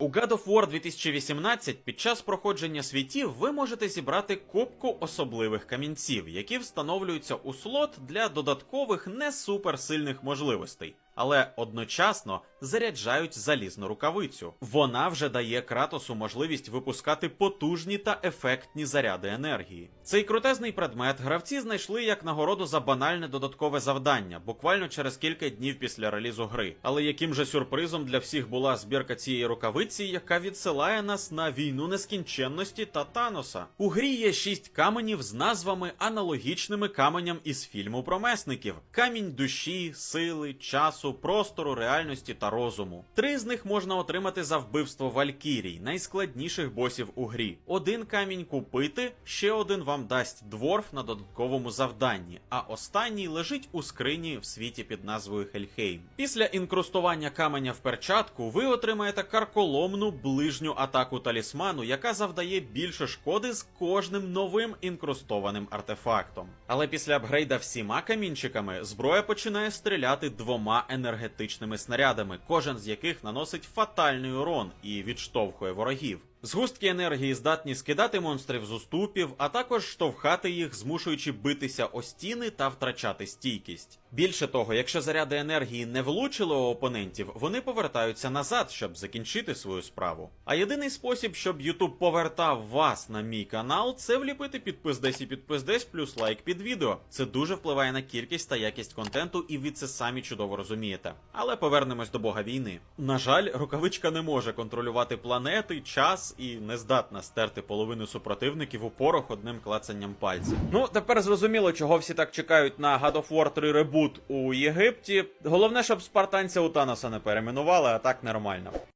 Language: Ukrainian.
У God of War 2018 під час проходження світів ви можете зібрати кубку особливих камінців, які встановлюються у слот для додаткових не суперсильних можливостей, але одночасно заряджають залізну рукавицю. Вона вже дає Кратосу можливість випускати потужні та ефектні заряди енергії. Цей крутезний предмет гравці знайшли як нагороду за банальне додаткове завдання, буквально через кілька днів після релізу гри. Але яким же сюрпризом для всіх була збірка цієї рукавиці, яка відсилає нас на війну нескінченності та Таноса. У грі є шість каменів з назвами аналогічними каменям із фільму про месників: камінь душі, сили, часу, простору, реальності та розуму. Три з них можна отримати за вбивство Валькірій, найскладніших босів у грі. Один камінь купити, ще один вам дасть дворф на додатковому завданні, а останній лежить у скрині в світі під назвою Хельхейм. Після інкрустування каменя в перчатку ви отримаєте карколомну ближню атаку талісману, яка завдає більше шкоди з кожним новим інкрустованим артефактом. Але після апгрейда всіма камінчиками зброя починає стріляти двома енергетичними снарядами, кожен з яких наносить фатальний урон і відштовхує ворогів. Згустки енергії здатні скидати монстрів з уступів, а також штовхати їх, змушуючи битися о стіни та втрачати стійкість. Більше того, якщо заряди енергії не влучили у опонентів, вони повертаються назад, щоб закінчити свою справу. А єдиний спосіб, щоб YouTube повертав вас на мій канал, це вліпити підпис десь і підпис десь плюс лайк під відео. Це дуже впливає на кількість та якість контенту, і ви це самі чудово розумієте. Але повернемось до бога війни. На жаль, рукавичка не може контролювати планети, час і не здатна стерти половину супротивників у порох одним клацанням пальців. Ну тепер зрозуміло, чого всі так чекають на God of War 3 ребут у Єгипті. Головне, щоб спартанця у Таноса не перейменували, а так нормально.